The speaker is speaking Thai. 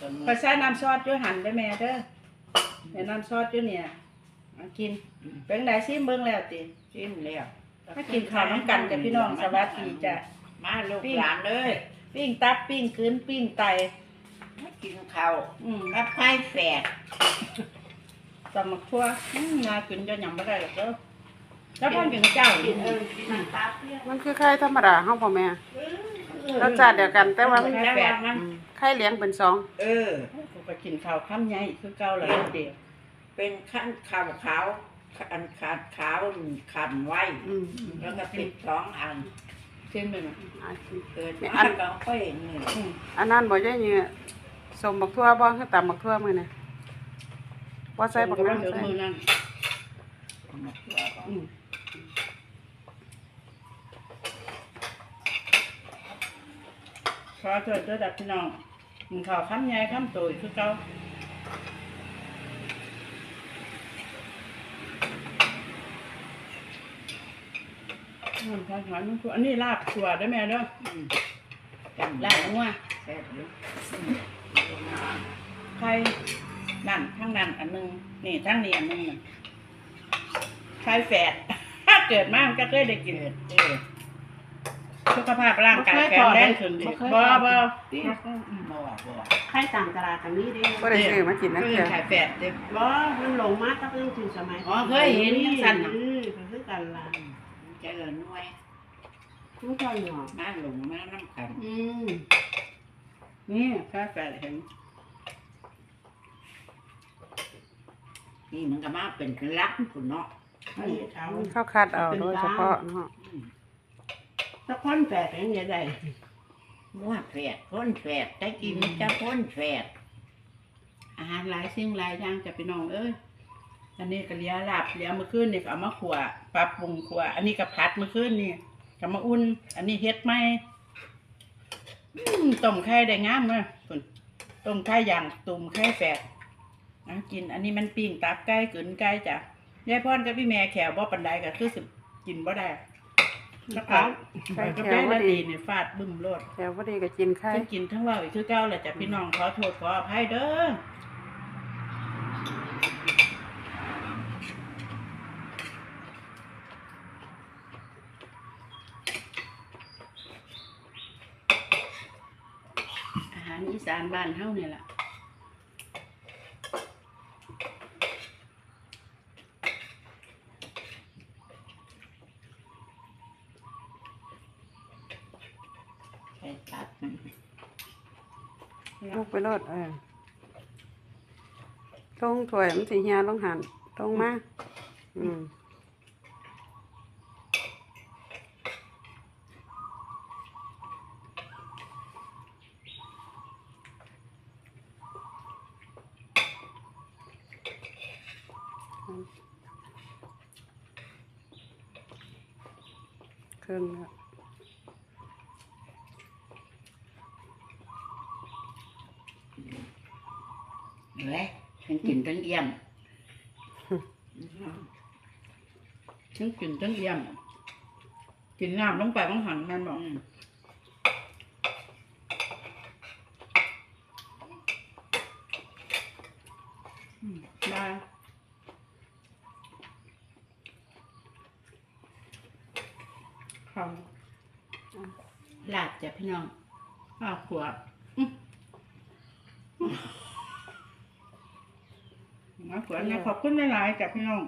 ตัวนี้ ไปใส่น้ำซอสด้วยหันได้แม่เด้อเดี๋ยวน้ำซอสด้วยเนี่ยเอากินเป็นไงซิเบิ่งแล้วติจิ้มแล้วถ้ากินข้าวน้ำกันกับพี่น้องสวัสดีจ้ะมาลูกหลานเลยปิ้งตับปิ้งกืนปิ้งไตมากินข้าวอืมกับไข่แฝดตำมักทั่วอืมน่ากินจะยำไม่ได้หรอกเด้อแล้วพ่อกินกับเจ้ากิอีนกเออกินน้ำตาเปรี้ยวมันคือไข่ธรรมดาเฮาพ่อแม่ รสชาติเดียวกัน แต่ว่ามันไข่แฝดมันอืมไข่เหลียงเป็นสองเออกูไปกินข้าวข้ามใหญ่คือเก่าเลยเดียวเป็นขั้นขาวขาวอันขาดขาวขันไว้อืมแล้วก็ปิดสองอันเช่นไปไหมอ่าเกิดอันก็ค่อยนี่อืมอันนั้นบ่ใช่เหยื่อสมบักทั่วบ่คือตำบักทั่วมื้อนี้บ่ใส่บักว่าน้ำเดี๋ยวใส่มือนั่นเอามาทั่วก่อน อืม ขอโทษด้วยดับพี่น้องกินข้าวข้ามใหญ่ข้ามโตยคือเก่าอืมทานหอยมันคืออันนี้ลาบถั่วได้ไหมเด้ออืมจำลาได้บงัวแซ่บอยู่ไข่นั่นทั้งนั้นอันหนึงนี่ทั้งนี้อันหนึงน่ะไข่แฝดเกิดมามันก็เคยได้กินเออ สุขภาพร่างกายแข็งแรงขึ้นดิบ่บ่ที่บ่บ่ไข่ต่างตลาดทางนี้เด้บ่ได้ซื้อมากินนะเพื่เทื่ออไข่แฝดเด้บ่มันหลงมาตั้งแต่ถึงสมัยอ๋อเคยเห็นจังซั่นน่ะอือก็คือกันล่ะเจริญน้อยมันก็หยอกมาหลงมาน้ำกันอืมนี่ไข่แฝดเห็นนี่มันก็มาเป็นรักคุณเนาะอันนี้เขาเขาคัดเอาโดยเฉพาะเนาะ ตะคอนแปดอย่างเงี้ยได้มั่วแฝดพ้นแฝดได้กินจะพ้นแฝดอาหารหลายสิ่งหลายอย่างจะพี่น้องเอ้ยอันนี้ก็เลี้ยลาบเลี้ยมื้อคืนนี่ก็เอามาขัวปรับปรุงขัว อันนี้ก็ผัดมื้อคืนนี่ก็มาอุ่น อันนี้เฮ็ดใหม่อืมต้มไข่ได้งามเลยคุณต้มไข่ย่างตุ่มไข่แฝดนะกิน อันนี้มันปิ้งตับไก่กึนไก่จ้ะยายพรกับพี่แม่แขวบ่ปานใดก็คือสิกินบ่ได้ นะครับไปกับยายละดีนี่ฟาดบึ้มโลดแต่บ่ดีก็กินไข่ทั้งกินทั้งเว่าอีกคือเก้าแหละจ้ะพี่น้องขอโทษขออภัยเด้ออาหารอีสานบ้านเฮาเนี่ยแหละ แฝดตัด ลูกไปโลดเออลงถ้วยมันสิเหี่ยลงหันลงมาอืมเครื่องแล้ว เลยทั้งกินทั้งเยี่ยมทั้งกินทั้งเยี่ยม กินน้ำลงไปต้องหันมันบอกอืมได้ข้าวลาดจ้ะพี่น้องข้าวขวบ ขวดเนี่ยขอบคุณหลายๆจากพี่น้อง